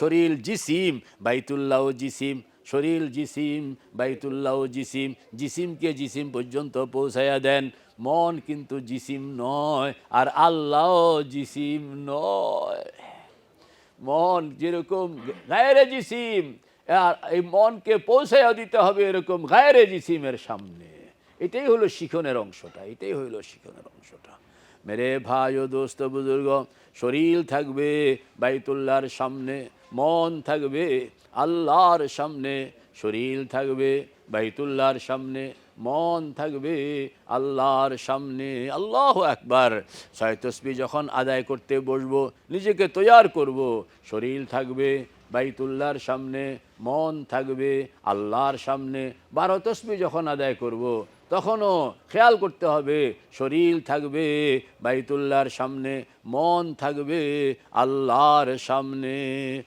শরীর জিসিম, বাইতুল্লাহ জিসিম শরীর জিসিম, বাইতুল্লাহ জিসিম, জিসিমকে জিসিম পর্যন্ত পৌঁছাইয়া দেন। মন কিন্তু জিসিম নয়, আর আল্লাহ জিসিম নয়। মন যেরকম গায়েরে জিসিম, আর এই মনকে পৌঁছাইয়া দিতে হবে এরকম গায়েরে জিসিমের সামনে। এটাই হলো শিখনের অংশটা, এটাই হলো শিখনের অংশটা। মেরে ভাই ও দোস্ত বুজুর্গ, শরীর থাকবে বাইতুল্লাহর সামনে, মন থাকবে আল্লাহর সামনে, শরীর থাকবে বাইতুল্লাহর সামনে, মন থাকবে আল্লাহর সামনে। আল্লাহ একবার তসবি যখন আদায় করতে বসবো, নিজেকে তৈয়ার করব, শরীর থাকবে বাইতুল্লাহর সামনে, মন থাকবে আল্লাহর সামনে। বারো তসবি যখন আদায় করব। তখনও খেয়াল করতে হবে শরীর থাকবে বাইতুল্লার সামনে মন থাকবে আল্লাহর সামনে।